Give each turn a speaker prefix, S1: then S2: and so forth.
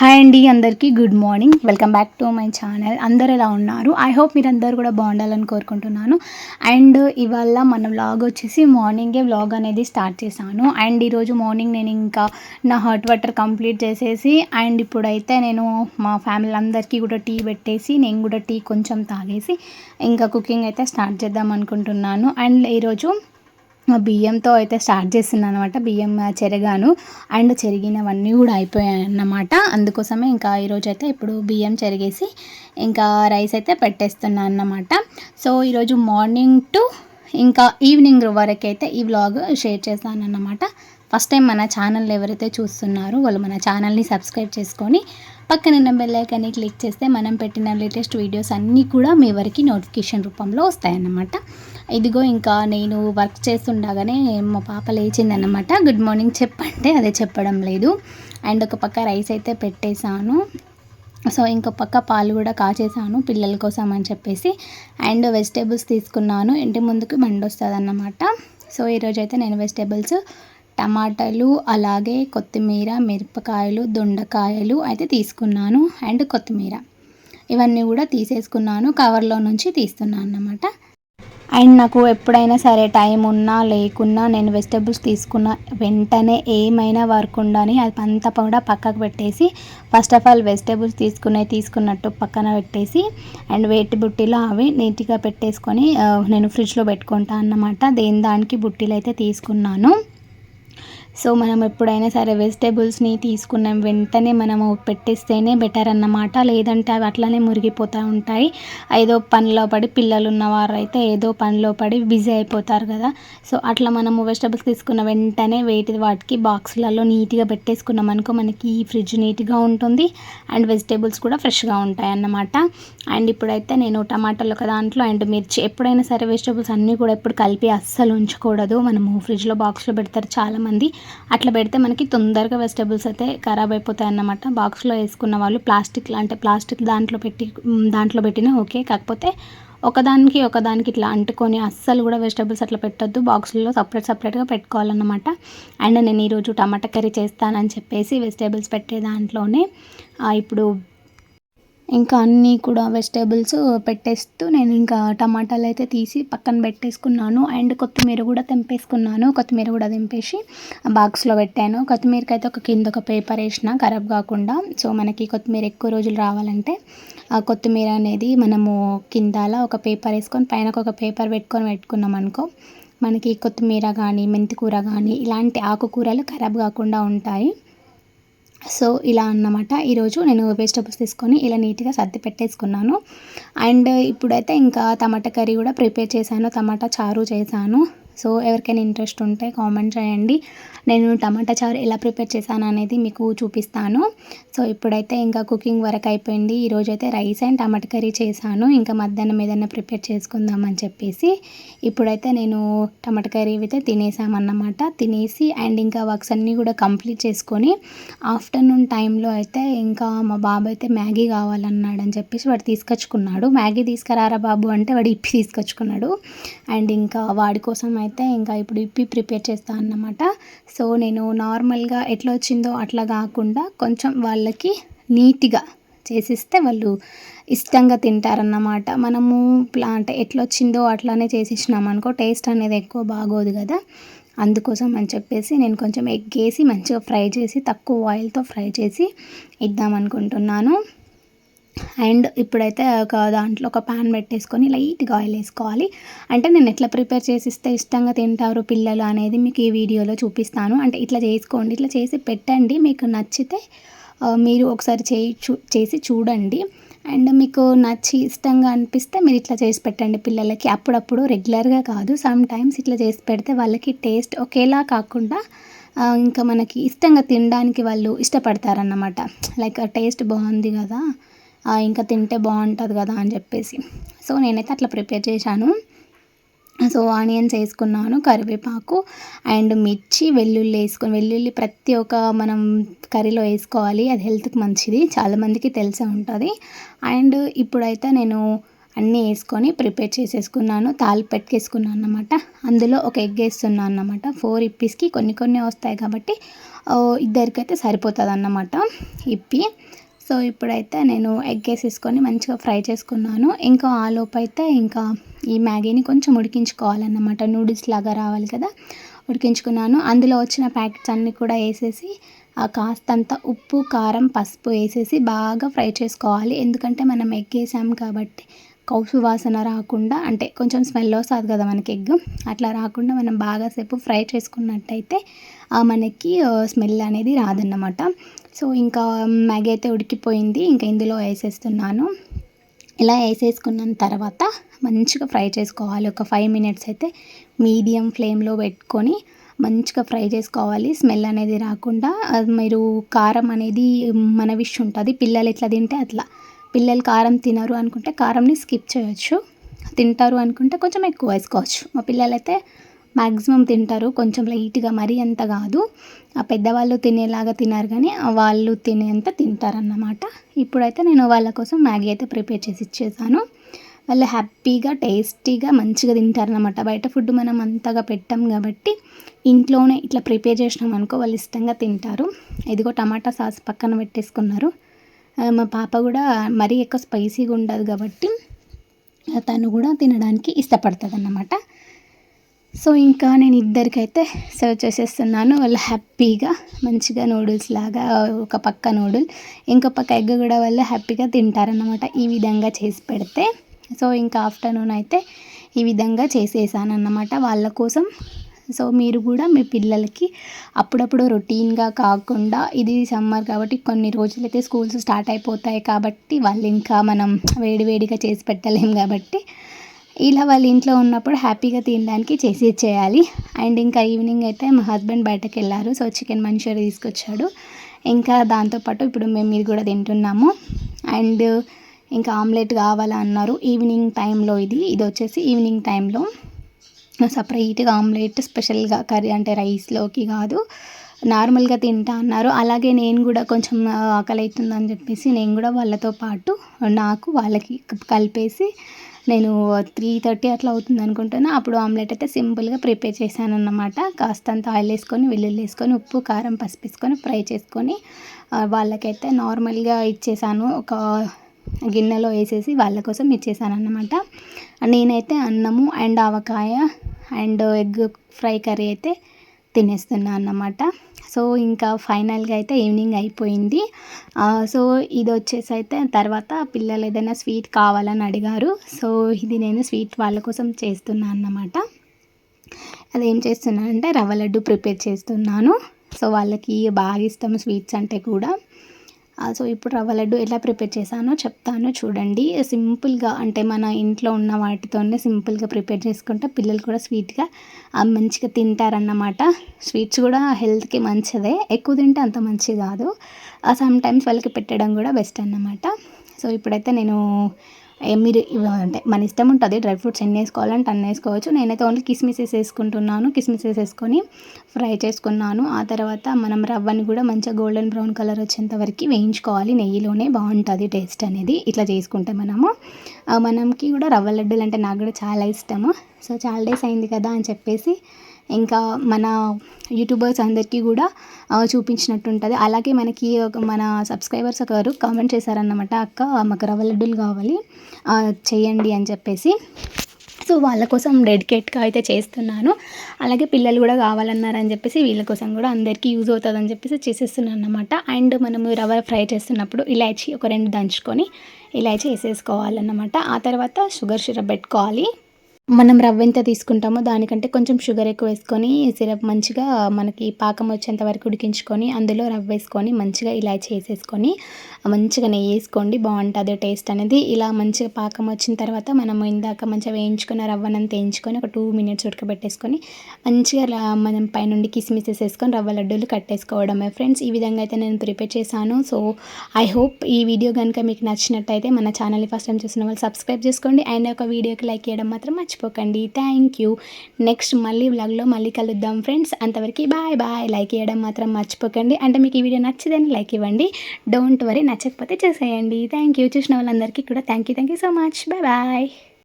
S1: Hi అండి అందరికీ good morning welcome back to my channel అందరు ఎలా ఉన్నారు? ఐ హోప్ మీరందరూ కూడా బాగుండాలని కోరుకుంటున్నాను. అండ్ ఇవాళ మన వ్లాగ్ వచ్చేసి మార్నింగే వ్లాగ్ అనేది స్టార్ట్ చేశాను. అండ్ ఈరోజు మార్నింగ్ నేను ఇంకా నా హాట్ వాటర్ కంప్లీట్ చేసేసి అండ్ ఇప్పుడైతే నేను మా ఫ్యామిలీ అందరికీ కూడా టీ పెట్టేసి నేను కూడా టీ కొంచెం తాగేసి ఇంకా కుకింగ్ అయితే స్టార్ట్ చేద్దాం అనుకుంటున్నాను. అండ్ ఈరోజు బియ్యంతో అయితే స్టార్ట్ చేస్తున్నాను అనమాట బియ్యం చెరగాను అండ్ చెరిగినవన్నీ కూడా అయిపోయాయి అన్నమాట అందుకోసమే ఇంకా ఈరోజు అయితే ఇప్పుడు బియ్యం చెరిగేసి ఇంకా రైస్ అయితే పెట్టేస్తున్నాను అన్నమాట సో ఈరోజు మార్నింగ్ టు ఇంకా ఈవినింగ్ వరకు అయితే ఈ వ్లాగ్ షేర్ చేస్తాను అన్నమాట ఫస్ట్ టైం మన ఛానల్ ఎవరైతే చూస్తున్నారో వాళ్ళు మన ఛానల్ని సబ్స్క్రైబ్ చేసుకొని పక్కన బెల్లైకాన్ని క్లిక్ చేస్తే మనం పెట్టిన లేటెస్ట్ వీడియోస్ అన్నీ కూడా మీ వరకు నోటిఫికేషన్ రూపంలో వస్తాయన్నమాట. ఇదిగో ఇంకా నేను వర్క్ చేస్తుండగానే మా పాప లేచిందన్నమాట. గుడ్ మార్నింగ్ చెప్పంటే అదే చెప్పడం లేదు. అండ్ ఒక పక్క రైస్ అయితే పెట్టేశాను. సో ఇంకో పక్క పాలు కూడా కాచేసాను పిల్లల కోసం అని చెప్పేసి. అండ్ వెజిటేబుల్స్ తీసుకున్నాను. ఇంటి ముందుకు బండి వస్తుంది అన్నమాట సో ఈరోజు అయితే నేను వెజిటేబుల్స్ టమాటాలు అలాగే కొత్తిమీర మిరపకాయలు దొండకాయలు అయితే తీసుకున్నాను అండ్ కొత్తిమీర. ఇవన్నీ కూడా తీసేసుకున్నాను కవర్లో నుంచి తీస్తున్నాను అన్నమాట. అండ్ నాకు ఎప్పుడైనా సరే టైం ఉన్నా లేకున్నా నేను వెజిటేబుల్స్ తీసుకున్న వెంటనే ఏమైనా వర్క్ ఉండని అది అంతా కూడా పక్కకు పెట్టేసి ఫస్ట్ ఆఫ్ ఆల్ వెజిటేబుల్స్ తీసుకునే తీసుకున్నట్టు పక్కన పెట్టేసి అండ్ వేటి బుట్టిలో అవి నీట్గా పెట్టేసుకొని నేను ఫ్రిడ్జ్లో పెట్టుకుంటాను అన్నమాట. దేని దానికి బుట్టీలు అయితే తీసుకున్నాను. సో మనం ఎప్పుడైనా సరే వెజిటేబుల్స్ని తీసుకున్న వెంటనే మనము పెట్టేస్తేనే బెటర్ అన్నమాట. లేదంటే అవి అట్లనే మురిగిపోతూ ఉంటాయి. ఏదో పనిలో పడి పిల్లలు ఉన్నవారు అయితే ఏదో పనిలో పడి బిజీ అయిపోతారు కదా. సో అట్లా మనము వెజిటేబుల్స్ తీసుకున్న వెంటనే వేటి వాటికి బాక్సులలో నీట్గా పెట్టేసుకున్నాం అనుకో మనకి ఈ ఫ్రిడ్జ్ నీట్గా ఉంటుంది. అండ్ వెజిటేబుల్స్ కూడా ఫ్రెష్గా ఉంటాయి అన్నమాట. అండ్ ఇప్పుడైతే నేను టమాటాలు ఒక దాంట్లో అండ్ మిర్చి. ఎప్పుడైనా సరే వెజిటేబుల్స్ అన్నీ కూడా ఎప్పుడు కలిపి అస్సలు ఉంచకూడదు. మనము ఫ్రిడ్జ్లో బాక్స్లో పెడతారు చాలామంది. అట్లా పెడితే మనకి తొందరగా వెజిటేబుల్స్ అయితే ఖరాబ్ అయిపోతాయి అన్నమాట. బాక్స్లో వేసుకున్న వాళ్ళు ప్లాస్టిక్ అంటే ప్లాస్టిక్ దాంట్లో పెట్టి దాంట్లో పెట్టినా ఓకే. కాకపోతే ఒకదానికి ఒకదానికి ఇట్లా అంటుకొని అస్సలు కూడా వెజిటేబుల్స్ అట్లా పెట్టద్దు. బాక్స్లో సపరేట్ సపరేట్గా పెట్టుకోవాలన్నమాట. అండ్ నేను ఈరోజు టమాటా కర్రీ చేస్తానని చెప్పేసి వెజిటేబుల్స్ పెట్టే దాంట్లోనే ఇప్పుడు ఇంకా అన్నీ కూడా వెజిటేబుల్స్ పెట్టేస్తూ నేను ఇంకా టమాటాలు అయితే తీసి పక్కన పెట్టేసుకున్నాను. అండ్ కొత్తిమీర కూడా తెంపేసుకున్నాను. కొత్తిమీర కూడా తెంపేసి బాక్స్లో పెట్టాను. కొత్తిమీరకి అయితే ఒక కింద ఒక పేపర్ వేసిన ఖరాబ్ కాకుండా. సో మనకి కొత్తిమీర ఎక్కువ రోజులు రావాలంటే ఆ కొత్తిమీర అనేది మనము కిందాల ఒక పేపర్ వేసుకొని పైన ఒక పేపర్ పెట్టుకొని పెట్టుకున్నాం అనుకో మనకి కొత్తిమీర కానీ మెంతికూర కానీ ఇలాంటి ఆకుకూరలు ఖరాబ్ కాకుండా ఉంటాయి. సో ఇలా అన్నమాట. ఈరోజు నేను వెజిటబుల్స్ తీసుకొని ఇలా నీట్గా సర్ది పెట్టేసుకున్నాను. అండ్ ఇప్పుడైతే ఇంకా టమాటా కర్రీ కూడా ప్రిపేర్ చేశాను. టమాటా చారు చేశాను. సో ఎవరికైనా ఇంట్రెస్ట్ ఉంటే కామెంట్ చేయండి. నేను టమాటా చారు ఎలా ప్రిపేర్ చేశాను అనేది మీకు చూపిస్తాను. సో ఇప్పుడైతే ఇంకా కుకింగ్ వరకు అయిపోయింది. ఈరోజు అయితే రైస్ అండ్ టమాటా కర్రీ చేశాను. ఇంకా మధ్యాహ్నం ఏదైనా ప్రిపేర్ చేసుకుందామని చెప్పేసి ఇప్పుడైతే నేను టమాటా కర్రీ అయితే తినేసామన్నమాట. తినేసి అండ్ ఇంకా వర్క్స్ అన్నీ కూడా కంప్లీట్ చేసుకొని ఆఫ్టర్నూన్ టైంలో అయితే ఇంకా మా బాబు అయితే మ్యాగీ కావాలన్నాడు అని చెప్పేసి వాడు తీసుకొచ్చుకున్నాడు. మ్యాగీ తీసుకురారా బాబు అంటే వాడు ఇప్పి తీసుకొచ్చుకున్నాడు. అండ్ ఇంకా వాడి కోసం అయితే అయితే ఇంకా ఇప్పుడు ఇప్పి ప్రిపేర్ చేస్తాను అన్నమాట. సో నేను నార్మల్గా ఎట్లా వచ్చిందో అట్లా కాకుండా కొంచెం వాళ్ళకి నీట్గా చేసిస్తే వాళ్ళు ఇష్టంగా తింటారన్నమాట. మనము అంటే ఎట్లా వచ్చిందో అట్లానే చేసేసినాం అనుకో టేస్ట్ అనేది ఎక్కువ బాగోదు కదా. అందుకోసం అని చెప్పేసి నేను కొంచెం ఎగ్ వేసి మంచిగా ఫ్రై చేసి తక్కువ ఆయిల్తో ఫ్రై చేసి ఇద్దామనుకుంటున్నాను అండ్ ఇప్పుడైతే ఒక దాంట్లో ఒక ప్యాన్ పెట్టేసుకొని లైట్గా ఆయిల్ వేసుకోవాలి. అంటే నేను ఎట్లా ప్రిపేర్ చేసి ఇస్తే ఇష్టంగా తింటారు పిల్లలు అనేది మీకు ఈ వీడియోలో చూపిస్తాను. అంటే ఇట్లా చేసుకోండి ఇట్లా చేసి పెట్టండి. మీకు నచ్చితే మీరు ఒకసారి చేయి చూ చేసి చూడండి. అండ్ మీకు నచ్చి ఇష్టంగా అనిపిస్తే మీరు ఇట్లా చేసి పెట్టండి పిల్లలకి. అప్పుడప్పుడు రెగ్యులర్గా కాదు సమ్ టైమ్స్ ఇట్లా చేసి పెడితే వాళ్ళకి టేస్ట్ ఒకేలా కాకుండా ఇంకా మనకి ఇష్టంగా తినడానికి వాళ్ళు ఇష్టపడతారన్నమాట. లైక్ టేస్ట్ బాగుంది కదా. ఇంకా తింటే బాగుంటుంది కదా అని చెప్పేసి. సో నేనైతే అట్లా ప్రిపేర్ చేశాను. సో ఆనియన్స్ వేసుకున్నాను కరివేపాకు అండ్ మిర్చి వెల్లుల్లి వేసుకొని వెల్లుల్లి ప్రతి ఒక్క మనం కర్రీలో వేసుకోవాలి అది హెల్త్కి మంచిది చాలామందికి తెలిసే ఉంటుంది. అండ్ ఇప్పుడైతే నేను అన్నీ వేసుకొని ప్రిపేర్ చేసేసుకున్నాను తాలు పెట్టేసుకున్నాను అన్నమాట. అందులో ఒక ఎగ్ వేస్తున్నాను అన్నమాట. ఫోర్ ఇప్పీస్కి కొన్ని కొన్ని వస్తాయి కాబట్టి ఇద్దరికైతే సరిపోతుంది అన్నమాట ఇప్పి. సో ఇప్పుడైతే నేను ఎగ్ వేసేసుకొని మంచిగా ఫ్రై చేసుకున్నాను. ఇంకా ఆలోపు అయితే ఇంకా ఈ మ్యాగీని కొంచెం ఉడికించుకోవాలన్నమాట. నూడిల్స్ లాగా రావాలి కదా ఉడికించుకున్నాను. అందులో వచ్చిన ప్యాకెట్స్ అన్నీ కూడా వేసేసి కాస్తంత ఉప్పు కారం పసుపు వేసేసి బాగా ఫ్రై చేసుకోవాలి. ఎందుకంటే మనం ఎగ్ వేసాం కాబట్టి కౌసు వాసన రాకుండా అంటే కొంచెం స్మెల్ వస్తుంది కదా మనకి ఎగ్ అట్లా రాకుండా మనం బాగా సేపు ఫ్రై చేసుకున్నట్టయితే మనకి స్మెల్ అనేది రాదన్నమాట. సో ఇంకా మ్యాగీ అయితే ఉడికిపోయింది. ఇంకా ఇందులో వేసేస్తున్నాను. ఇలా వేసేసుకున్న తర్వాత మంచిగా ఫ్రై చేసుకోవాలి. ఒక ఫైవ్ మినిట్స్ అయితే మీడియం ఫ్లేమ్లో పెట్టుకొని మంచిగా ఫ్రై చేసుకోవాలి. స్మెల్ అనేది రాకుండా మీరు కారం అనేది మన విష్ ఉంటుంది. పిల్లలు ఎట్లా తింటే అట్లా. పిల్లలు కారం తినరు అనుకుంటే కారంని స్కిప్ చేయొచ్చు. తింటారు అనుకుంటే కొంచెం ఎక్కువ వేసుకోవచ్చు. మా పిల్లలైతే మ్యాక్సిమం తింటారు. కొంచెం లైట్గా మరీ అంత కాదు. ఆ పెద్దవాళ్ళు తినేలాగా తినారు కానీ వాళ్ళు తినేంత తింటారన్నమాట. ఇప్పుడైతే నేను వాళ్ళ కోసం మ్యాగీ అయితే ప్రిపేర్ చేసి ఇచ్చేసాను. వాళ్ళు హ్యాపీగా టేస్టీగా మంచిగా తింటారనమాట బయట ఫుడ్ మనం అంతగా పెట్టాం కాబట్టి ఇంట్లోనే ఇట్లా ప్రిపేర్ చేసినాం అనుకో వాళ్ళు ఇష్టంగా తింటారు. ఇదిగో టమాటా సాస్ పక్కన పెట్టేసుకున్నారు. మా పాప కూడా మరీ ఎక్కువ స్పైసీగా ఉండదు కాబట్టి తను కూడా తినడానికి ఇష్టపడుతుంది అన్నమాట సో ఇంకా నేను ఇద్దరికైతే సర్వ్ చేసేస్తున్నాను. వాళ్ళు హ్యాపీగా మంచిగా నూడిల్స్ లాగా ఒక పక్క నూడిల్ ఇంకో పక్క ఎగ్ కూడా వాళ్ళు హ్యాపీగా తింటారన్నమాట ఈ విధంగా చేసి పెడితే. సో ఇంకా ఆఫ్టర్నూన్ అయితే ఈ విధంగా చేసేసాను అన్నమాట వాళ్ళ కోసం. సో మీరు కూడా మీ పిల్లలకి అప్పుడప్పుడు రొటీన్గా కాకుండా ఇది సమ్మర్ కాబట్టి కొన్ని రోజులైతే స్కూల్స్ స్టార్ట్ అయిపోతాయి కాబట్టి వాళ్ళు ఇంకా మనం వేడివేడిగా చేసి పెట్టలేం కాబట్టి ఇలా వాళ్ళ ఇంట్లో ఉన్నప్పుడు హ్యాపీగా తినడానికి చేసి ఇచ్చేయాలి. అండ్ ఇంకా ఈవినింగ్ అయితే మా హస్బెండ్ బయటకు వెళ్ళారు. సో చికెన్ మంచూరియా తీసుకొచ్చాడు. ఇంకా దాంతోపాటు ఇప్పుడు మేము ఇది కూడా తింటున్నాము. అండ్ ఇంకా ఆమ్లెట్ కావాలా అన్నారు. ఈవినింగ్ టైంలో ఇది. ఇది వచ్చేసి ఈవినింగ్ టైంలో. సపరేట్గా ఆమ్లెట్ స్పెషల్గా కర్రీ అంటే రైస్లోకి కాదు. నార్మల్గా తింటా అన్నారు. అలాగే నేను కూడా కొంచెం ఆకలి అవుతుందని చెప్పేసి నేను కూడా వాళ్ళతో పాటు నాకు వాళ్ళకి కలిపేసి నేను త్రీ థర్టీ అట్లా అవుతుంది అనుకుంటున్నా అప్పుడు ఆమ్లెట్ అయితే సింపుల్గా ప్రిపేర్ చేశాను అన్నమాట కాస్తంత ఆయిల్ వేసుకొని వెల్లుల్లి వేసుకొని ఉప్పు కారం పసుపు వేసుకొని ఫ్రై చేసుకొని వాళ్ళకైతే నార్మల్గా ఇచ్చేసాను. ఒక గిన్నెలో వేసేసి వాళ్ళ కోసం ఇచ్చేసాను అన్నమాట నేనైతే అన్నము and avakaya and egg fry curry అయితే తినేస్తున్నాను అన్నమాట. సో ఇంకా ఫైనల్గా అయితే ఈవినింగ్ అయిపోయింది. సో ఇది వచ్చేసి అయితే తర్వాత పిల్లలు ఏదైనా స్వీట్ కావాలని అడిగారు. సో ఇది నేను స్వీట్ వాళ్ళ కోసం చేస్తున్నాను అన్నమాట. అదేం చేస్తున్నానంటే రవ్వ లడ్డు ప్రిపేర్ చేస్తున్నాను. సో వాళ్ళకి బాగా ఇష్టం స్వీట్స్ అంటే కూడా. సో ఇప్పుడు రవ్వ లడ్డు ఎలా ప్రిపేర్ చేశానో చెప్తాను చూడండి. సింపుల్గా అంటే మన ఇంట్లో ఉన్న వాటితోనే సింపుల్గా ప్రిపేర్ చేసుకుంటే పిల్లలు కూడా స్వీట్గా మంచిగా తింటారన్నమాట. స్వీట్స్ కూడా హెల్త్కి మంచిదే. ఎక్కువ తింటే అంత మంచిది కాదు. సమ్ టైమ్స్ వాళ్ళకి పెట్టడం కూడా బెస్ట్ అన్నమాట. సో ఇప్పుడైతే నేను మీరు అంటే మన ఇష్టం ఉంటుంది డ్రై ఫ్రూట్స్ ఎన్ని వేసుకోవాలంటే అన్ని వేసుకోవచ్చు. నేనైతే ఓన్లీ కిస్మిస్ వేసుకుంటున్నాను కిస్మిస్ వేసుకొని ఫ్రై చేసుకున్నాను. ఆ తర్వాత మనం రవ్వని కూడా మంచిగా గోల్డెన్ బ్రౌన్ కలర్ వచ్చేంత వరకు వేయించుకోవాలి. నెయ్యిలోనే బాగుంటుంది టేస్ట్ అనేది. ఇట్లా చేసుకుంటే మనము మనకి కూడా రవ్వ లడ్డూలు అంటే నాకు కూడా చాలా ఇష్టము. సో చాలా డేస్ అయింది కదా అని చెప్పేసి ఇంకా మన యూట్యూబర్స్ అందరికీ కూడా చూపించినట్టు ఉంటుంది అలాగే మనకి ఒక మన సబ్స్క్రైబర్స్ ఒకరు కామెంట్ చేశారన్నమాట అక్క మాకు రవ్వ లడ్డూలు కావాలి చేయండి అని చెప్పేసి. సో వాళ్ళ కోసం డెడికేట్గా అయితే చేస్తున్నాను. అలాగే పిల్లలు కూడా కావాలన్నారని చెప్పేసి వీళ్ళ కోసం కూడా అందరికీ యూజ్ అవుతుందని చెప్పేసి చేసేస్తున్నాను అనమాట అండ్ మనము రవ్వ ఫ్రై చేస్తున్నప్పుడు ఇలాచి ఒక రెండు దంచుకొని ఇలాచి వేసేసుకోవాలన్నమాట. ఆ తర్వాత షుగర్ సిరప్ పెట్టుకోవాలి. మనం రవ్వ ఎంత తీసుకుంటామో దానికంటే కొంచెం షుగర్ ఎక్కువ వేసుకొని సిరప్ మంచిగా మనకి పాకం వచ్చేంత వరకు ఉడికించుకొని అందులో రవ్వ వేసుకొని మంచిగా ఇలా చేసేసుకొని మంచిగా నెయ్యి వేసుకోండి బాగుంటుంది టేస్ట్ అనేది. ఇలా మంచిగా పాకం వచ్చిన తర్వాత మనం ఇందాక మంచిగా వేయించుకున్న రవ్వనంత వేయించుకొని ఒక టూ మినిట్స్ ఉడకబెట్టేసుకొని మంచిగా మనం పైనుండి కిస్మిస్ వేసేసుకొని రవ్వ లడ్డూలు కట్టేసుకోవడమే. ఫ్రెండ్స్ ఈ విధంగా అయితే నేను ప్రిపేర్ చేశాను. సో ఐ హోప్ ఈ వీడియో కనుక మీకు నచ్చినట్టయితే మన ఛానల్ని ఫస్ట్ టైం చూసిన వాళ్ళు సబ్స్క్రైబ్ చేసుకోండి. అండ్ ఒక వీడియోకి లైక్ చేయడం మాత్రం మర్చిపో మర్చిపోకండి. థ్యాంక్ యూ నెక్స్ట్ మళ్ళీ వ్లాగ్లో మళ్ళీ కలుద్దాం ఫ్రెండ్స్ అంతవరకు బాయ్ బాయ్ లైక్ ఇవ్వడం మాత్రం మర్చిపోకండి. అంటే మీకు ఈ వీడియో నచ్చదని లైక్ ఇవ్వండి. డోంట్ వరీ నచ్చకపోతే చేసేయండి. థ్యాంక్ యూ చూసిన వాళ్ళందరికీ కూడా thank you thank you so much bye bye